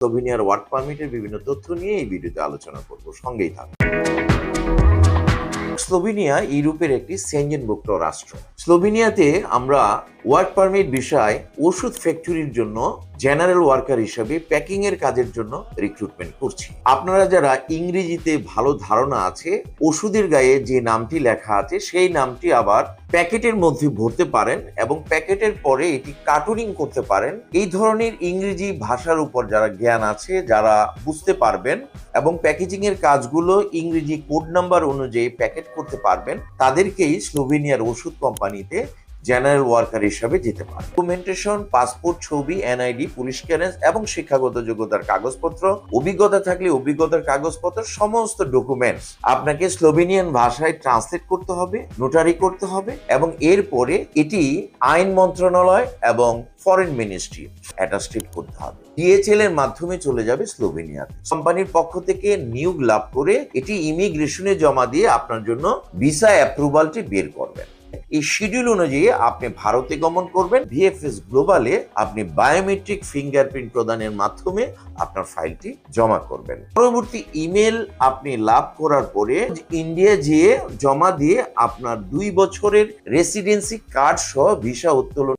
স্লোভেনিয়ার work পারমিটের বিভিন্ন তথ্য নিয়ে এই ভিডিওতে আলোচনা করব। সঙ্গেই থাকুন। স্লোভেনিয়া ইউরোপের একটি সেঞ্জনভুক্ত রাষ্ট্র। স্লোভেনিয়াতে আমরা ওয়ার্ক পারমিট বিষয় ওষুধ ফ্যাক্টরির জন্য জেনারেল ওয়ার্কার হিসাবে প্যাকিং এর কাজের জন্য রিক্রুটমেন্ট করছি। আপনারা যারা ইংরেজিতে ভালো ধারণা আছে, ওষুধের গায়ে যে নামটি লেখা আছে, সেই নামটি আবার প্যাকেটের মধ্যে ভরতে পারেন এবং প্যাকেটের পরে এটি কার্টুনিং করতে পারেন। এই ধরনের ইংরেজি ভাষার উপর যারা জ্ঞান আছে, যারা বুঝতে পারবেন এবং প্যাকেজিং এর কাজগুলো ইংরেজি কোড নাম্বার অনুযায়ী প্যাকেট করতে পারবেন। তাদেরকেই স্লোভেনিয়ার ওষুধ কোম্পানিতে জেনারেল ওয়ার্কার হিসাবে যেতে পারে। ডকুমেন্টেশন পাসপোর্ট ছবি এনআইডি পুলিশ ক্লিয়ারেন্স এবং শিক্ষাগত যোগ্যতার কাগজপত্র, অভিজ্ঞতা থাকলে অভিজ্ঞতার কাগজপত্র, সমস্ত ডকুমেন্টস আপনাকে স্লোভেনিয়ান ভাষায় ট্রান্সলেট করতে হবে নোটারি করতে হবে এবং এরপরে এটি আইন মন্ত্রণালয় এবং ফরেন মিনিস্ট্রি অ্যাটাস্টেড করতে হবে। ডিএচএল এর মাধ্যমে চলে যাবে স্লোভেনিয়াতে কোম্পানির পক্ষ থেকে নিয়োগ লাভ করে এটি ইমিগ্রেশনে জমা দিয়ে আপনার জন্য ভিসা অ্যাপ্রুভালটি বের করবেন। এই শিডিউল অনুযায়ী আপনি ভারতে গমন করবেন। ভিএফএস গ্লোবালে আপনি বায়োমেট্রিক ফিঙ্গারপ্রিন্ট প্রদানের মাধ্যমে আপনার ফাইলটি জমা করবেন। পরবর্তী ইমেল আপনি লাভ করার পরে ইন্ডিয়া যেয়ে জমা দিয়ে আপনার দুই বছরের রেসিডেন্সি কার্ড সহ ভিসা উত্তোলন